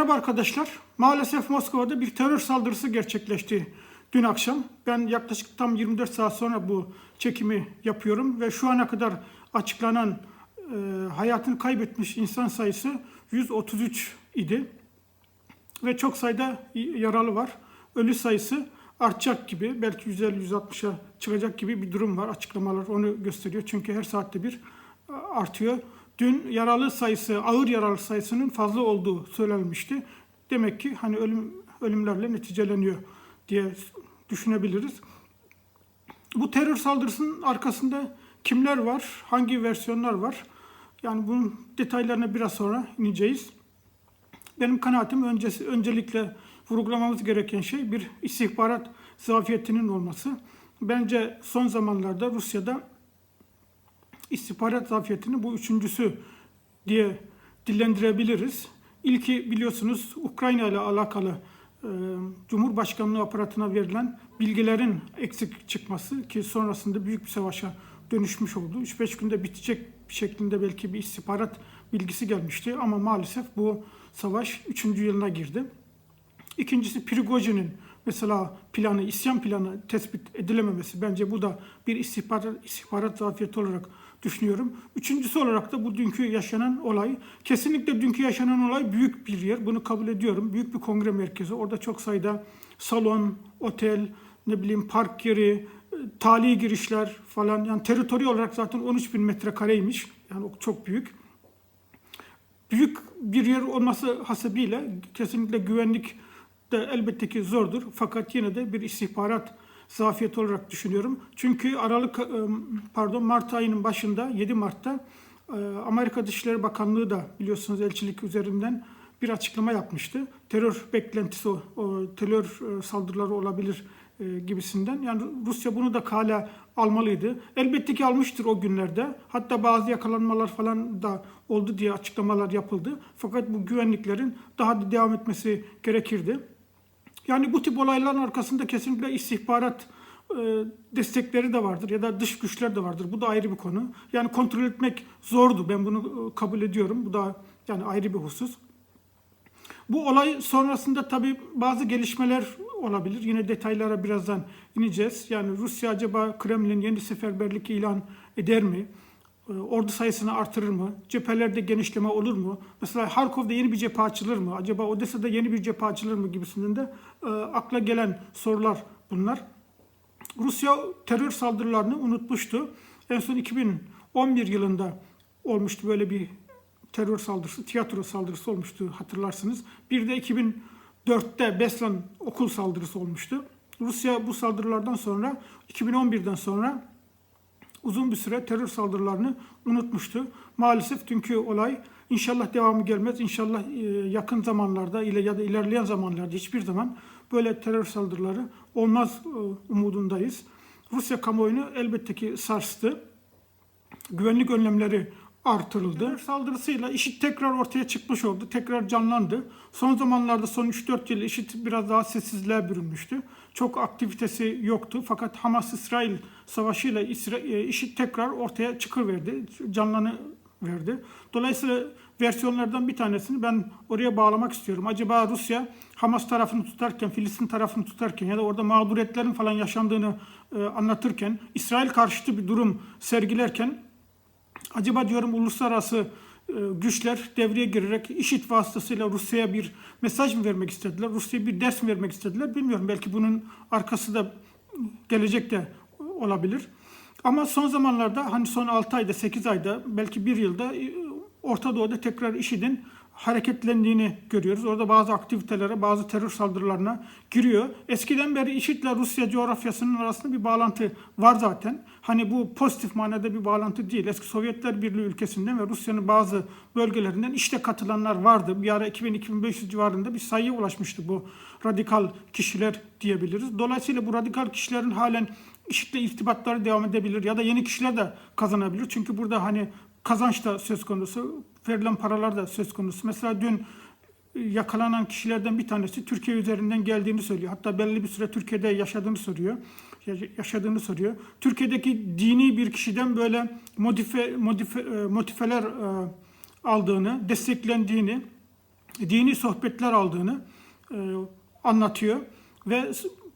Merhaba arkadaşlar. Maalesef Moskova'da bir terör saldırısı gerçekleşti dün akşam. Ben yaklaşık tam 24 saat sonra bu çekimi yapıyorum ve şu ana kadar açıklanan e, hayatını kaybetmiş insan sayısı 133 idi. Ve çok sayıda yaralı var. Ölü sayısı artacak gibi belki 150-160'a çıkacak gibi bir durum var. Açıklamalar onu gösteriyor. Çünkü her saatte bir artıyor. Dün yaralı sayısı, ağır yaralı sayısının fazla olduğu söylenmişti. Demek ki hani ölüm ölümlerle neticeleniyor diye düşünebiliriz. Bu terör saldırısının arkasında kimler var, hangi versiyonlar var? Yani bunun detaylarına biraz sonra ineceğiz. Benim kanaatim öncesi, öncelikle vurgulamamız gereken şey bir istihbarat zafiyetinin olması. Bence son zamanlarda Rusya'da istihbarat zafiyetini bu üçüncüsü diye dillendirebiliriz. İlki biliyorsunuz Ukrayna ile alakalı e, Cumhurbaşkanlığı aparatına verilen bilgilerin eksik çıkması ki sonrasında büyük bir savaşa dönüşmüş oldu. 3-5 günde bitecek şeklinde belki bir istihbarat bilgisi gelmişti ama maalesef bu savaş 3. yılına girdi. İkincisi Prigojin'in mesela planı, isyan planı tespit edilememesi. Bence bu da bir istihbarat, istihbarat zafiyeti olarak düşünüyorum. Üçüncüsü olarak da bu dünkü yaşanan olay. Kesinlikle dünkü yaşanan olay büyük bir yer. Bunu kabul ediyorum. Büyük bir kongre merkezi. Orada çok sayıda salon, otel, ne bileyim park yeri, tali girişler falan. Yani teritori olarak zaten 13 bin metrekareymiş. Yani çok büyük. Büyük bir yer olması hasebiyle kesinlikle güvenlik de elbette ki zordur. Fakat yine de bir istihbarat zafiyeti olarak düşünüyorum. Çünkü Aralık pardon Mart ayının başında 7 Mart'ta Amerika Dışişleri Bakanlığı da biliyorsunuz elçilik üzerinden bir açıklama yapmıştı. Terör beklentisi, o, terör saldırıları olabilir gibisinden. Yani Rusya bunu da kale almalıydı. Elbette ki almıştır o günlerde. Hatta bazı yakalanmalar falan da oldu diye açıklamalar yapıldı. Fakat bu güvenliklerin daha da devam etmesi gerekirdi. Yani bu tip olayların arkasında kesinlikle istihbarat e, destekleri de vardır ya da dış güçler de vardır. Bu da ayrı bir konu. Yani kontrol etmek zordu. Ben bunu kabul ediyorum. Bu da yani ayrı bir husus. Bu olay sonrasında tabii bazı gelişmeler olabilir. Yine detaylara birazdan ineceğiz. Yani Rusya acaba Kremlin yeni seferberlik ilan eder mi? Ordu sayısını artırır mı? Cephelerde genişleme olur mu? Mesela Harkov'da yeni bir cephe açılır mı? Acaba Odessa'da yeni bir cephe açılır mı gibisinden de e, akla gelen sorular bunlar. Rusya terör saldırılarını unutmuştu. En son 2011 yılında olmuştu böyle bir terör saldırısı, tiyatro saldırısı olmuştu hatırlarsınız. Bir de 2004'te Beslan okul saldırısı olmuştu. Rusya bu saldırılardan sonra 2011'den sonra uzun bir süre terör saldırılarını unutmuştu. Maalesef dünkü olay inşallah devamı gelmez. İnşallah e, yakın zamanlarda ile ya da ilerleyen zamanlarda hiçbir zaman böyle terör saldırıları olmaz e, umudundayız. Rusya kamuoyunu elbette ki sarstı. Güvenlik önlemleri artırıldı. Terör saldırısıyla IŞİD tekrar ortaya çıkmış oldu. Tekrar canlandı. Son zamanlarda son 3-4 yıl IŞİD biraz daha sessizliğe bürünmüştü. Çok aktivitesi yoktu. Fakat Hamas-İsrail savaşıyla e, IŞİD tekrar ortaya çıkıverdi. Canlanı verdi. Dolayısıyla versiyonlardan bir tanesini ben oraya bağlamak istiyorum. Acaba Rusya Hamas tarafını tutarken, Filistin tarafını tutarken ya da orada mağduriyetlerin falan yaşandığını e, anlatırken, İsrail karşıtı bir durum sergilerken acaba diyorum uluslararası e, güçler devreye girerek IŞİD vasıtasıyla Rusya'ya bir mesaj mı vermek istediler? Rusya'ya bir ders mi vermek istediler? Bilmiyorum. Belki bunun arkası da gelecek de olabilir. Ama son zamanlarda hani son 6 ayda 8 ayda belki 1 yılda e, Orta Doğu'da tekrar IŞİD'in hareketlendiğini görüyoruz. Orada bazı aktivitelere, bazı terör saldırılarına giriyor. Eskiden beri IŞİD ile Rusya coğrafyasının arasında bir bağlantı var zaten. Hani bu pozitif manada bir bağlantı değil. Eski Sovyetler Birliği ülkesinden ve Rusya'nın bazı bölgelerinden işte katılanlar vardı. Bir ara 2000-2500 civarında bir sayıya ulaşmıştı bu radikal kişiler diyebiliriz. Dolayısıyla bu radikal kişilerin halen IŞİD'le irtibatları devam edebilir ya da yeni kişiler de kazanabilir. Çünkü burada hani kazanç da söz konusu, verilen paralar da söz konusu. Mesela dün e, yakalanan kişilerden bir tanesi Türkiye üzerinden geldiğini söylüyor. Hatta belli bir süre Türkiye'de yaşadığını soruyor. Yaşadığını soruyor. Türkiye'deki dini bir kişiden böyle modife, modife, e, motifeler e, aldığını, desteklendiğini dini sohbetler aldığını anlatıyor ve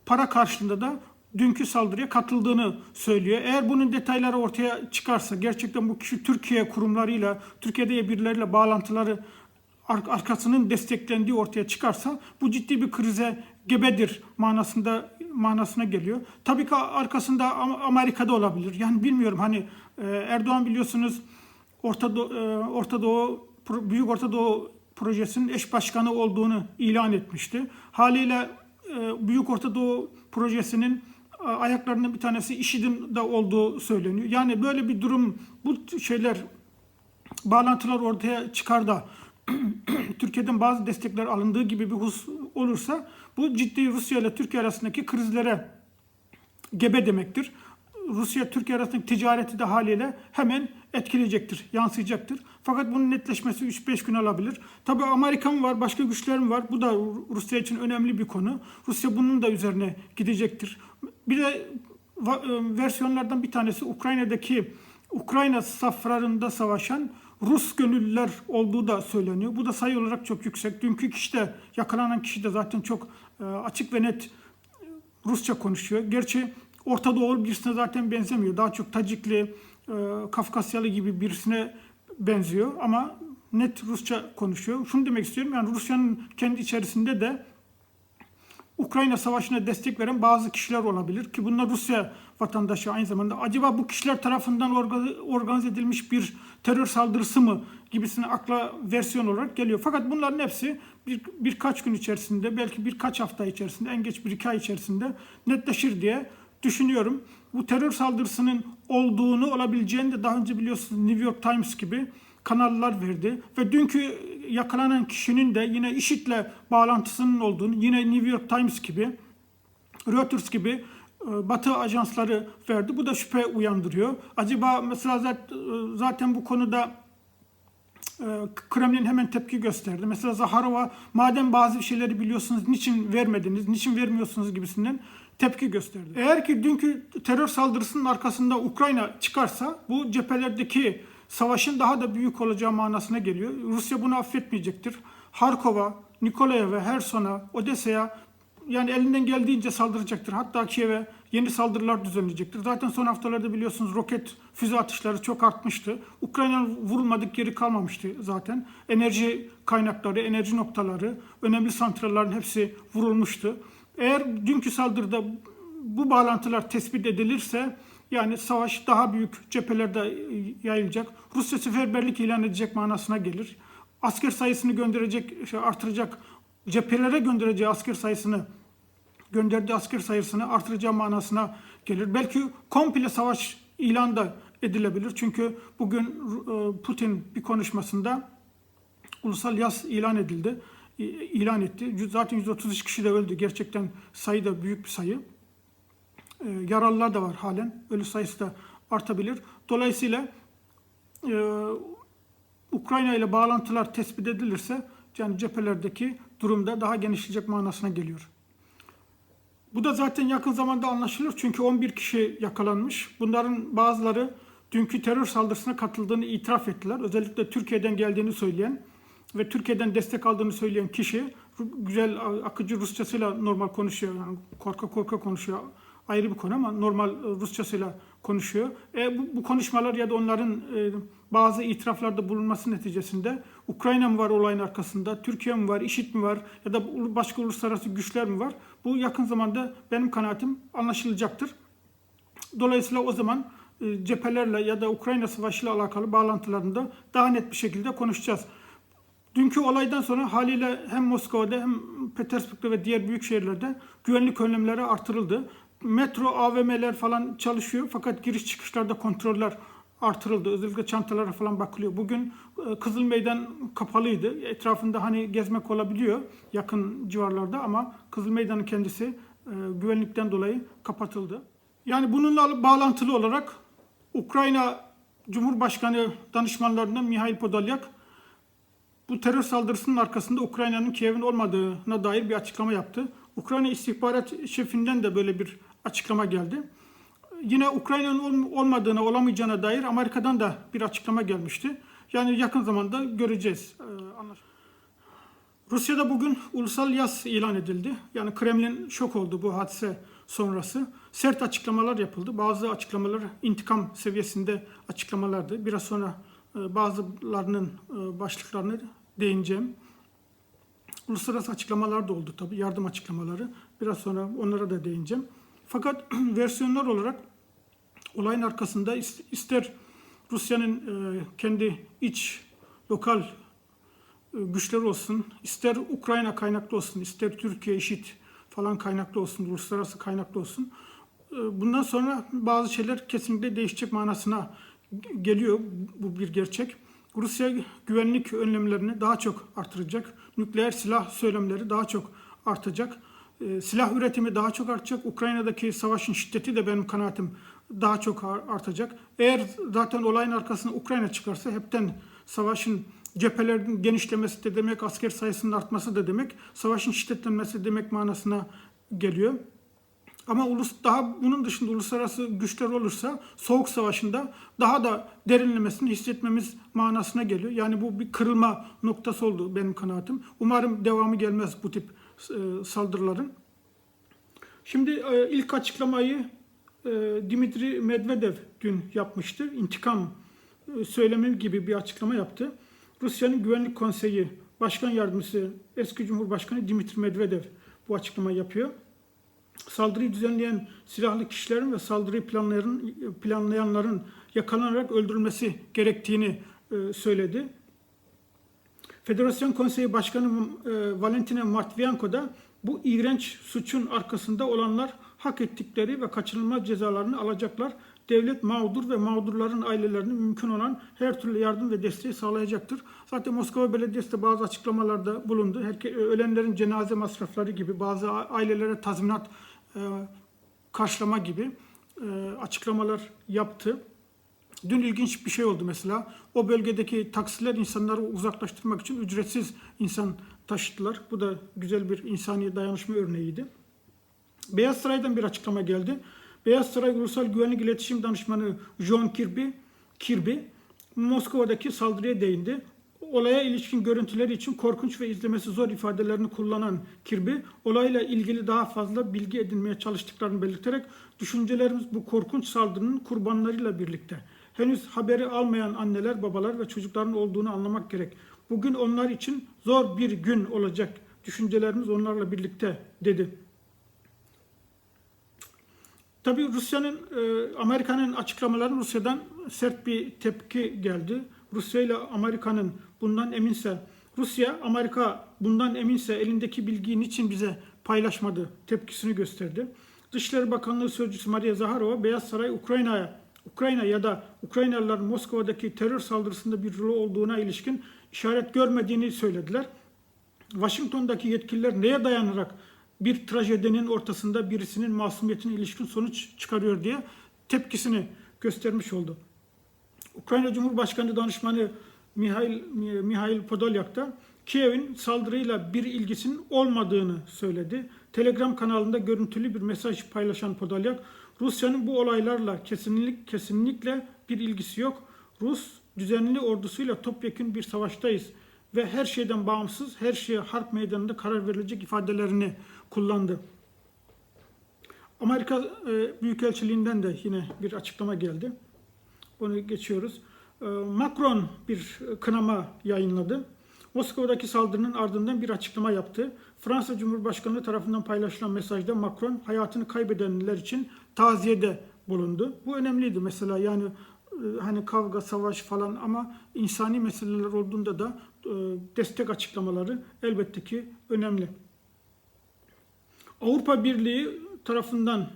para karşılığında da dünkü saldırıya katıldığını söylüyor. Eğer bunun detayları ortaya çıkarsa gerçekten bu kişi Türkiye kurumlarıyla, Türkiye'de birileriyle bağlantıları ar- arkasının desteklendiği ortaya çıkarsa bu ciddi bir krize gebedir manasında manasına geliyor. Tabii ki arkasında Am- Amerika'da olabilir. Yani bilmiyorum hani e, Erdoğan biliyorsunuz Orta Doğu, e, Orta Doğu Büyük Orta Doğu projesinin eş başkanı olduğunu ilan etmişti. Haliyle e, Büyük Orta Doğu projesinin ayaklarından bir tanesi IŞİD'in de olduğu söyleniyor. Yani böyle bir durum bu şeyler bağlantılar ortaya çıkar da Türkiye'den bazı destekler alındığı gibi bir hus olursa bu ciddi Rusya ile Türkiye arasındaki krizlere gebe demektir. Rusya Türkiye arasındaki ticareti de haliyle hemen etkileyecektir, yansıyacaktır. Fakat bunun netleşmesi 3-5 gün alabilir. Tabii Amerikan var, başka güçlerim var. Bu da Rusya için önemli bir konu. Rusya bunun da üzerine gidecektir. Bir de e, versiyonlardan bir tanesi Ukrayna'daki Ukrayna saflarında savaşan Rus gönüllüler olduğu da söyleniyor. Bu da sayı olarak çok yüksek. Dünkü kişi de yakalanan kişi de zaten çok e, açık ve net Rusça konuşuyor. Gerçi Orta Doğu birisine zaten benzemiyor. Daha çok Tacikli, e, Kafkasyalı gibi birisine benziyor ama net Rusça konuşuyor. Şunu demek istiyorum yani Rusya'nın kendi içerisinde de Ukrayna Savaşı'na destek veren bazı kişiler olabilir ki bunlar Rusya vatandaşı aynı zamanda. Acaba bu kişiler tarafından orga- organize edilmiş bir terör saldırısı mı gibisine akla versiyon olarak geliyor. Fakat bunların hepsi bir, birkaç gün içerisinde belki birkaç hafta içerisinde en geç bir iki ay içerisinde netleşir diye düşünüyorum. Bu terör saldırısının olduğunu olabileceğini de daha önce biliyorsunuz New York Times gibi kanallar verdi. Ve dünkü yakalanan kişinin de yine IŞİD'le bağlantısının olduğunu yine New York Times gibi Reuters gibi e, Batı ajansları verdi. Bu da şüphe uyandırıyor. Acaba mesela e, zaten bu konuda e, Kremlin hemen tepki gösterdi. Mesela Zaharova madem bazı şeyleri biliyorsunuz niçin vermediniz, niçin vermiyorsunuz gibisinden tepki gösterdi. Eğer ki dünkü terör saldırısının arkasında Ukrayna çıkarsa bu cephelerdeki savaşın daha da büyük olacağı manasına geliyor. Rusya bunu affetmeyecektir. Harkova, Nikolayev'e, Herson'a, Odessa'ya yani elinden geldiğince saldıracaktır. Hatta Kiev'e yeni saldırılar düzenleyecektir. Zaten son haftalarda biliyorsunuz roket füze atışları çok artmıştı. Ukrayna'nın vurulmadık yeri kalmamıştı zaten. Enerji kaynakları, enerji noktaları, önemli santrallerin hepsi vurulmuştu. Eğer dünkü saldırıda bu bağlantılar tespit edilirse yani savaş daha büyük cephelerde yayılacak. Rusya seferberlik ilan edecek manasına gelir. Asker sayısını gönderecek, şey, artıracak, cephelere göndereceği asker sayısını gönderdiği asker sayısını artıracağı manasına gelir. Belki komple savaş ilan da edilebilir. Çünkü bugün e, Putin bir konuşmasında ulusal yas ilan edildi. İlan etti. Zaten 133 kişi de öldü. Gerçekten sayı da büyük bir sayı. E, Yaralılar da var halen. Ölü sayısı da artabilir. Dolayısıyla e, Ukrayna ile bağlantılar tespit edilirse yani cephelerdeki durumda daha genişleyecek manasına geliyor. Bu da zaten yakın zamanda anlaşılır çünkü 11 kişi yakalanmış. Bunların bazıları dünkü terör saldırısına katıldığını itiraf ettiler. Özellikle Türkiye'den geldiğini söyleyen ve Türkiye'den destek aldığını söyleyen kişi güzel akıcı Rusçasıyla normal konuşuyor. Yani korka korka konuşuyor. Ayrı bir konu ama normal e, Rusçasıyla konuşuyor. E, bu, bu konuşmalar ya da onların e, bazı itiraflarda bulunması neticesinde Ukrayna mı var olayın arkasında, Türkiye mi var, IŞİD mi var ya da başka uluslararası güçler mi var? Bu yakın zamanda benim kanaatim anlaşılacaktır. Dolayısıyla o zaman e, cephelerle ya da Ukrayna Savaşı ile alakalı bağlantılarında daha net bir şekilde konuşacağız. Dünkü olaydan sonra haliyle hem Moskova'da hem Petersburg'da ve diğer büyük şehirlerde güvenlik önlemleri artırıldı. Metro, AVM'ler falan çalışıyor fakat giriş çıkışlarda kontroller artırıldı. Özellikle çantalara falan bakılıyor. Bugün e, Kızıl Meydan kapalıydı. Etrafında hani gezmek olabiliyor yakın civarlarda ama Kızıl Meydan'ın kendisi e, güvenlikten dolayı kapatıldı. Yani bununla bağlantılı olarak Ukrayna Cumhurbaşkanı danışmanlarından Mihail Podolyak bu terör saldırısının arkasında Ukrayna'nın Kiev'in olmadığına dair bir açıklama yaptı. Ukrayna istihbarat şefinden de böyle bir açıklama geldi. Yine Ukrayna'nın ol- olmadığına, olamayacağına dair Amerika'dan da bir açıklama gelmişti. Yani yakın zamanda göreceğiz. Anlaş- Rusya'da bugün ulusal yaz ilan edildi. Yani Kremlin şok oldu bu hadise sonrası. Sert açıklamalar yapıldı. Bazı açıklamalar intikam seviyesinde açıklamalardı. Biraz sonra e, bazılarının e, başlıklarını değineceğim. Uluslararası açıklamalar da oldu tabii. Yardım açıklamaları. Biraz sonra onlara da değineceğim. Fakat versiyonlar olarak olayın arkasında is- ister Rusya'nın e, kendi iç lokal e, güçleri olsun, ister Ukrayna kaynaklı olsun, ister Türkiye, IŞİD falan kaynaklı olsun, uluslararası kaynaklı olsun. Bundan sonra bazı şeyler kesinlikle değişecek manasına geliyor. Bu bir gerçek. Rusya güvenlik önlemlerini daha çok artıracak. Nükleer silah söylemleri daha çok artacak. E, Silah üretimi daha çok artacak. Ukrayna'daki savaşın şiddeti de benim kanaatim daha çok ar- artacak. Eğer zaten olayın arkasına Ukrayna çıkarsa hepten savaşın cephelerin genişlemesi de demek, asker sayısının artması da demek, savaşın şiddetlenmesi demek manasına geliyor. Ama ulus daha bunun dışında uluslararası güçler olursa soğuk savaşında daha da derinlemesini hissetmemiz manasına geliyor. Yani bu bir kırılma noktası oldu benim kanaatim. Umarım devamı gelmez bu tip e, saldırıların. Şimdi e, ilk açıklamayı e, Dimitri Medvedev dün yapmıştı. İntikam söylemi gibi bir açıklama yaptı. Rusya'nın Güvenlik Konseyi Başkan Yardımcısı eski Cumhurbaşkanı Dimitri Medvedev bu açıklamayı yapıyor. Saldırıyı düzenleyen silahlı kişilerin ve saldırıyı planlayanların, planlayanların yakalanarak öldürülmesi gerektiğini e, söyledi. Federasyon Konseyi Başkanı e, Valentina Matvienko da bu iğrenç suçun arkasında olanlar hak ettikleri ve kaçınılmaz cezalarını alacaklar. Devlet mağdur ve mağdurların ailelerine mümkün olan her türlü yardım ve desteği sağlayacaktır. Zaten Moskova Belediyesi de bazı açıklamalarda bulundu. Herke, ölenlerin cenaze masrafları gibi bazı ailelere tazminat e, karşılama gibi e, açıklamalar yaptı. Dün ilginç bir şey oldu mesela. O bölgedeki taksiler insanları uzaklaştırmak için ücretsiz insan taşıttılar. Bu da güzel bir insani dayanışma örneğiydi. Beyaz Saray'dan bir açıklama geldi. Beyaz Saray Ulusal Güvenlik İletişim Danışmanı John Kirby, Kirby Moskova'daki saldırıya değindi. Olaya ilişkin görüntüleri için korkunç ve izlemesi zor ifadelerini kullanan Kirby, olayla ilgili daha fazla bilgi edinmeye çalıştıklarını belirterek düşüncelerimiz bu korkunç saldırının kurbanlarıyla birlikte. Henüz haberi almayan anneler, babalar ve çocukların olduğunu anlamak gerek. Bugün onlar için zor bir gün olacak. Düşüncelerimiz onlarla birlikte dedi. Tabii Rusya'nın, e, Amerika'nın açıklamaları Rusya'dan sert bir tepki geldi. Rusya ile Amerika'nın bundan eminse, Rusya, Amerika bundan eminse elindeki bilgiyi niçin bize paylaşmadı tepkisini gösterdi. Dışişleri Bakanlığı Sözcüsü Maria Zaharova, Beyaz Saray Ukrayna'ya, Ukrayna ya da Ukraynalıların Moskova'daki terör saldırısında bir rol olduğuna ilişkin işaret görmediğini söylediler. Washington'daki yetkililer neye dayanarak bir trajedinin ortasında birisinin masumiyetine ilişkin sonuç çıkarıyor diye tepkisini göstermiş oldu. Ukrayna Cumhurbaşkanı Danışmanı Mihail, Mihail Podolyak da Kiev'in saldırıyla bir ilgisinin olmadığını söyledi. Telegram kanalında görüntülü bir mesaj paylaşan Podolyak, Rusya'nın bu olaylarla kesinlik, kesinlikle bir ilgisi yok. Rus düzenli ordusuyla topyekun bir savaştayız ve her şeyden bağımsız, her şeye harp meydanında karar verilecek ifadelerini kullandı. Amerika e, Büyükelçiliğinden de yine bir açıklama geldi. Onu geçiyoruz. E, Macron bir kınama yayınladı. Moskova'daki saldırının ardından bir açıklama yaptı. Fransa Cumhurbaşkanı tarafından paylaşılan mesajda Macron hayatını kaybedenler için taziyede bulundu. Bu önemliydi mesela yani hani kavga, savaş falan ama insani meseleler olduğunda da e, destek açıklamaları elbette ki önemli. Avrupa Birliği tarafından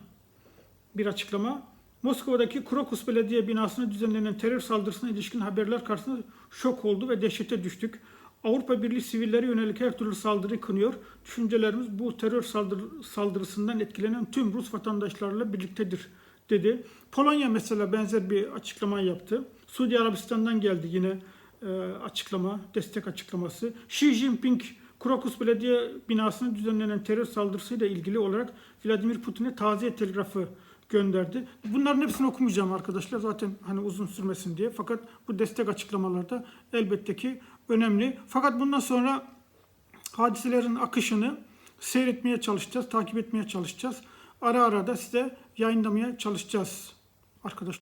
bir açıklama. Moskova'daki Krokus Belediye binasına düzenlenen terör saldırısına ilişkin haberler karşısında şok oldu ve dehşete düştük. Avrupa Birliği sivilleri yönelik her türlü saldırı kınıyor. Düşüncelerimiz bu terör saldır, saldırısından etkilenen tüm Rus vatandaşlarla birliktedir dedi. Polonya mesela benzer bir açıklama yaptı. Suudi Arabistan'dan geldi yine e, açıklama, destek açıklaması. Xi Jinping Krokus Belediye binasına düzenlenen terör saldırısıyla ilgili olarak Vladimir Putin'e taziye telgrafı gönderdi. Bunların hepsini okumayacağım arkadaşlar zaten hani uzun sürmesin diye. Fakat bu destek açıklamalarda elbette ki önemli. Fakat bundan sonra hadiselerin akışını seyretmeye çalışacağız, takip etmeye çalışacağız. Ara ara da size yayınlamaya çalışacağız arkadaşlar.